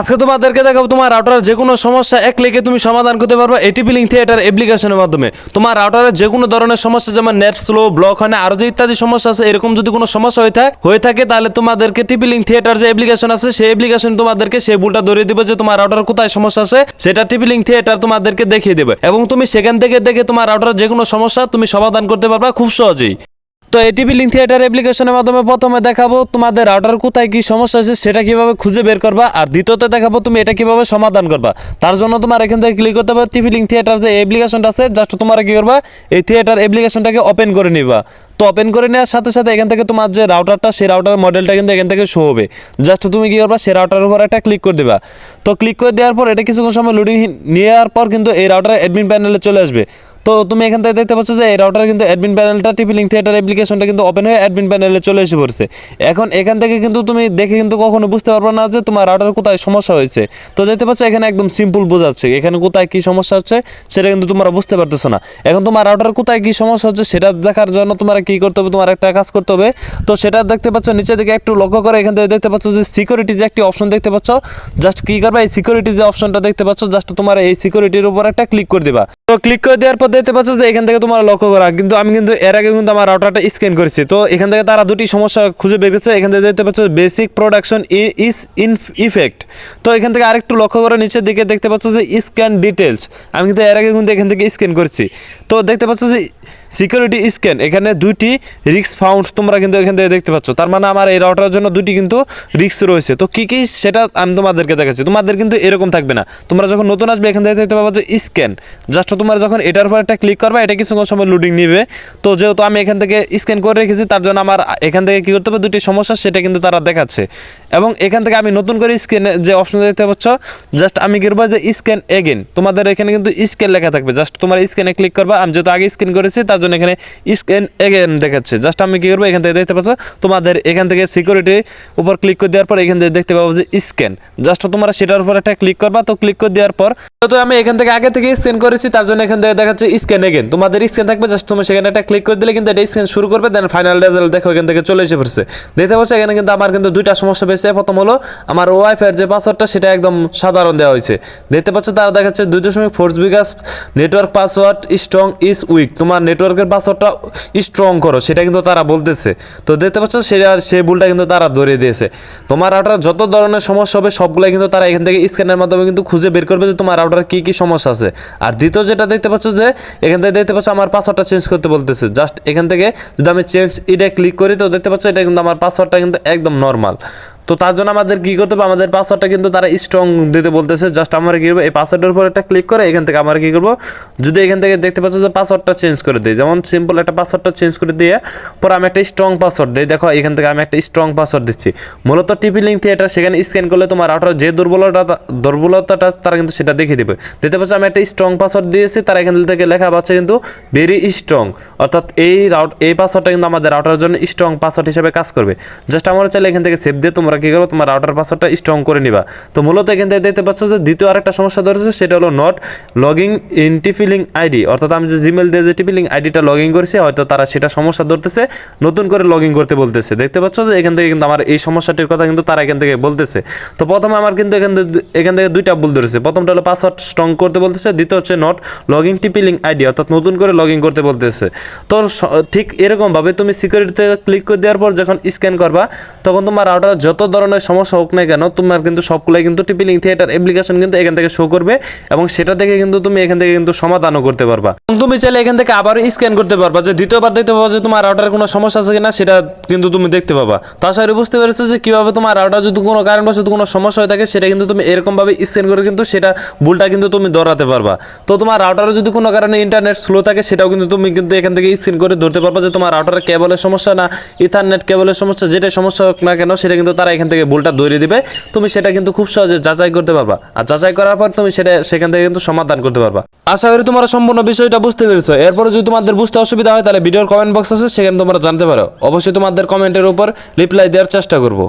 আজকে তোমাদেরকে দেখাবো তোমার রাউটারের যে কোনো সমস্যা, এক ক্লিকে তুমি সমাধান করতে পারবে এটিপি লিঙ্ক থিয়েটার অ্যাপ্লিকেশনের মাধ্যমে। তোমার রাউটারের যে কোনো ধরনের সমস্যা, যেমন নেট স্লো ব্লক হয় না, আরও যে ইত্যাদি সমস্যা আছে, এরকম যদি কোনো সমস্যা হয়ে থাকে হয়ে থাকে, তাহলে তোমাদেরকে টিপি লিঙ্ক থিয়েটার যে অ্যাপ্লিকেশন আছে, সেই অ্যাপ্লিকেশন তোমাদেরকে সেই ভুলটা ধরিয়ে দেবে যে তোমার রাউটার কোথায় সমস্যা আছে, সেটা টিপি লিঙ্ক থিয়েটার তোমাদেরকে দেখিয়ে দেবে। এবং তুমি সেখান থেকে দেখে তোমার রাউটার যে কোনো সমস্যা তুমি সমাধান করতে পারবা খুব সহজেই। তো এটিপি লিঙ্ক থিয়েটার অ্যাপ্লিকেশনের মাধ্যমে প্রথমে দেখাবো তোমাদের রাউটার কোথায় কি সমস্যা আছে সেটা কীভাবে খুঁজে বের করবা, আর দ্বিতীয়তে দেখাবো তুমি এটা কীভাবে সমাধান করবা। তার জন্য তোমার এখান থেকে ক্লিক করতে হবে টিপি লিঙ্ক থিয়েটার যে অ্যাপ্লিকেশনটা আছে জাস্ট তোমার কি করবা, এই থিয়েটার অ্যাপ্লিকেশনটাকে ওপেন করে নিবা। তো ওপেন করে নেওয়ার সাথে সাথে এখান থেকে তোমার যে রাউটারটা সেই রাউটার মডেলটা কিন্তু এখান থেকে শো হবে। জাস্ট তুমি কী করবা, সেই রাউটারের উপর একটা ক্লিক করে দিবা। তো ক্লিক করে দেওয়ার পর এটা কিছুক্ষণ সময় লোডিং নেওয়ার পর কিন্তু এই রাউটার অ্যাডমিন প্যানেলে চলে আসবে। তো তুমি এখান থেকে দেখতে পাচ্ছ যে এই রাউটার কিন্তু অ্যাডমিন প্যানেলটা টিপি লিঙ্ক থিয়েটার অ্যাপ্লিকেশনটা কিন্তু ওপেন হয়ে অ্যাডমিন প্যানেলে চলে এসে পড়ছে। এখন এখান থেকে কিন্তু তুমি দেখে কিন্তু কখনো বুঝতে পারবে না যে তোমার রাউটার কোথায় সমস্যা হয়েছে। তো দেখতে পাচ্ছ এখানে একদম সিম্পল বোঝাচ্ছে এখানে কোথায় কী সমস্যা হচ্ছে, সেটা কিন্তু তোমরা বুঝতে পারতেছো না। এখন তোমার রাউটার কোথায় কী সমস্যা হচ্ছে, সেটা দেখার জন্য তোমার কী করতে হবে, তোমার একটা কাজ করতে হবে। তো সেটা দেখতে পাচ্ছ নিচে দিকে একটু লক্ষ্য করে এখান থেকে দেখতে পাচ্ছ যে সিকিউরিটি যে একটি অপশন দেখতে পাচ্ছ জাস্ট কী করবে, এই সিকিউরিটি যে অপশনটা দেখতে পাচ্ছ জাস্ট তোমার এই সিকিউরিটির উপর একটা ক্লিক করে দিবা। তো ক্লিক করে দেওয়ার পর দেখতে পাচ্ছ যে এখান থেকে তোমার লক্ষ্য করা, কিন্তু আমি কিন্তু এর আগে কিন্তু আমার রাউটারটা স্ক্যান করেছি। তো এখান থেকে তারা দুটি সমস্যা খুঁজে বের করেছে, এখান থেকে দেখতে পাচ্ছ basic production is in effect তো এখান থেকে আরেকটু লক্ষ্য করে নিচের দিকে দেখতে পাচ্ছ যে স্ক্যান ডিটেলস আমি কিন্তু এর আগে কিন্তু এখান থেকে স্ক্যান করছি। তো দেখতে পাচ্ছ যে সিকিউরিটি স্ক্যান এখানে দুইটি রিক্স ফাউন্ড তোমরা কিন্তু এখান থেকে দেখতে পাচ্ছ। তার মানে আমার এই রাউটারের জন্য দুটি কিন্তু রিক্স রয়েছে। তো কী কী সেটা আমি তোমাদেরকে দেখাচ্ছি। তোমাদের কিন্তু এরকম থাকবে না। তোমরা যখন নতুন আসবে, এখান থেকে দেখতে পাবো যে স্ক্যান জাস্ট তোমার যখন এটার উপর একটা ক্লিক করবে, এটা কিছুক্ষণ সময় লোডিং নিবে। তো যেহেতু আমি এখান থেকে স্ক্যান করে রেখেছি, তার জন্য আমার এখান থেকে কী করতে হবে? দুটি সমস্যা, সেটা কিন্তু তারা দেখাচ্ছে। এবং এখান থেকে আমি নতুন করে স্ক্যানে যে অপশন দেখতে পাচ্ছ জাস্ট আমি করব, যে স্ক্যান এগেন তোমাদের এখানে কিন্তু স্ক্যান লেখা থাকবে। জাস্ট তোমার স্ক্যানে ক্লিক করবা। আমি যেহেতু আগে স্ক্যান করেছি, তার জন্য এখানে স্ক্যান এগেন দেখাচ্ছে। জাস্ট আমি কি করব, এখান থেকে দেখতে পাচ্ছ, তোমাদের এখান থেকে সিকিউরিটি উপর ক্লিক করে দেওয়ার পর এখান থেকে দেখতে পাবো যে স্ক্যান জাস্ট তোমরা সেটার উপর একটা ক্লিক করবা। তো ক্লিক করে দেওয়ার পর তো আমি এখান থেকে আগে থেকে স্ক্যান করেছি, তার জন্য এখান থেকে দেখাচ্ছে স্ক্যান এগেন তোমাদের স্ক্যান থাকবে জাস্ট তুমি সেখানে একটা ক্লিক করে দিলে কিন্তু এটা স্ক্যান শুরু করবে দেন ফাইনাল রেজাল্ট দেখো, এখান থেকে চলে এসে পড়ছে। দেখতে পাচ্ছ, এখানে কিন্তু আমার কিন্তু দুইটা সমস্যা পেয়েছে প্রথম হলো, আমার ওয়াইফাইয়ের যে পাসওয়ার্ডটা সেটা একদম সাধারণ দেওয়া হয়েছে। দেখতে পাচ্ছ, তারা দেখাচ্ছে দুই দশমিক four Bikash network password strong is weak তোমার নেটওয়ার্কের পাসওয়ার্ডটা স্ট্রং করো, সেটা কিন্তু তারা বলতেছে। তো দেখতে পাচ্ছ, সেটা সেই ভুলটা কিন্তু তারা ধরে দিয়েছে। তোমার রাউটার যত ধরনের সমস্যা হবে, সবগুলাই কিন্তু তারা এখান থেকে স্ক্যানের মাধ্যমে কিন্তু খুঁজে বের করবে যে তোমার রাউটার কী কী সমস্যা আছে। আর দ্বিতীয় যেটা দেখতে পাচ্ছ যে এখান থেকে দেখতে পাচ্ছ আমার পাসওয়ার্ডটা চেঞ্জ করতে বলতেছে। জাস্ট এখান থেকে যদি আমি চেঞ্জ এটা ক্লিক করি, তো দেখতে পাচ্ছ এটা কিন্তু আমার পাসওয়ার্ডটা কিন্তু একদম নর্মাল তো তার জন্য আমাদের কি করতে হবে? আমাদের পাসওয়ার্ডটা কিন্তু তারা স্ট্রং দিতে বলতেছে। জাস্ট আমরা কি করব? এই পাসওয়ার্ডের উপর একটা ক্লিক করে এখান থেকে আমরা কি করব? যদি এখান থেকে দেখতে পাচ্ছ যে পাসওয়ার্ডটা চেঞ্জ করে দিই, যেমন সিম্পল একটা পাসওয়ার্ডটা চেঞ্জ করে দিয়ে পরে আমি একটা স্ট্রং পাসওয়ার্ড দিই। দেখো, এখান থেকে আমি একটা স্ট্রং পাসওয়ার্ড দিচ্ছি। মূলত টিপি লিঙ্ক থিয়েটার সেখানে স্ক্যান করলে তোমার রাউটার যে দুর্বলতা, দুর্বলতাটা তারা কিন্তু সেটা দেখিয়ে দেবে। দেখতে পাচ্ছ, আমি একটা স্ট্রং পাসওয়ার্ড দিয়েছি। তারা এখান থেকে লেখা পাচ্ছে কিন্তু ভেরি স্ট্রং অর্থাৎ এই রাউট এই পাসওয়ার্ডটা কিন্তু আমাদের রাউটারের জন্য স্ট্রং পাসওয়ার্ড হিসেবে কাজ করবে। জাস্ট আমরা চাইলে এখান থেকে সেভ দিয়ে তোমরা কি করো তোমার রাউটার পাসওয়ার্ডটা স্ট্রং করে নিবা। তো মূলত এখান থেকে দেখতে পাচ্ছ যে দ্বিতীয় আরেকটা সমস্যা ধরেছে, সেটা হলো নট লগিং ইন টিফিলিং আইডি অর্থাৎ আমি যে জিমেল দিয়ে যে টিফিলিং আইডিটা লগ ইন করেছি, হয়তো তারা সেটা সমস্যা ধরতেছে, নতুন করে লগ ইন করতে বলতেছে। দেখতে পাচ্ছ যে এখান থেকে কিন্তু আমার এই সমস্যাটির কথা কিন্তু তারা এখান থেকে বলতেছে। তো প্রথমে আমার কিন্তু এখান থেকে এখান থেকে দুইটা ভুল ধরেছে। প্রথমটা হলো পাসওয়ার্ড স্ট্রং করতে বলতেছে, দ্বিতীয় হচ্ছে নট লগ টিপিলিং আইডি অর্থাৎ নতুন করে লগ ইন করতে বলতেছে। তো ঠিক এরকমভাবে তুমি সিকিউরিটিতে ক্লিক করে দেওয়ার পর যখন স্ক্যান করবা, তখন তোমার রাউটার যত ধরনের সমস্যা হোক না কেন, তোমার কিন্তু সবগুলাই কিন্তু টিপিলিং থিয়েটার অ্যাপ্লিকেশন কিন্তু এখান থেকে শো করবে এবং সেটা থেকে কিন্তু তুমি এখান থেকে কিন্তু সমাধানও করতে পারবা। এবং তুমি চাইলে এখান থেকে আবার স্ক্যান করতে পারবা যে দ্বিতীয়বার দেখতে পাবা যে তোমার রাউটারের কোনো সমস্যা আছে কিনা, সেটা কিন্তু তুমি দেখতে পাবা। তো আশা বুঝতে পেরেছ যে কীভাবে তোমার রাউটার যদি কোনো কারণবশত কোনো সমস্যা হয়ে থাকে, সেটা কিন্তু তুমি এরকমভাবে স্ক্যান করে কিন্তু সেটা ভুলটা কিন্তু তুমি ধরাতে পারবা। তো তোমার রাউটারে যদি কোনো কারণে ইন্টারনেট স্লো থাকে, সেটাও কিন্তু তুমি কিন্তু এখান থেকে স্ক্যান করে ধরতে পারবা যে তোমার রাউটারের কেবলের সমস্যা না ইথারনেট কেবলের সমস্যা, যেটাই সমস্যা হোক না কেন, সেটা কিন্তু তারা এখান থেকে ভুলটা ধরে দিবে, তুমি সেটা কিন্তু খুব সহজে যাচাই করতে পারবা। আর যাচাই করার পর তুমি সেটা, সেখান থেকে কিন্তু সমাধান করতে পারবা। আশা করি তোমরা সম্পূর্ণ বিষয়টা বুঝতে পেরেছ। এরপরে যদি তোমাদের বুঝতে অসুবিধা হয়, তাহলে ভিডিওর কমেন্ট বক্স আছে, সেখানে তোমরা জানতে পারো। অবশ্যই তোমাদের কমেন্টের উপর রিপ্লাই দেওয়ার চেষ্টা করব।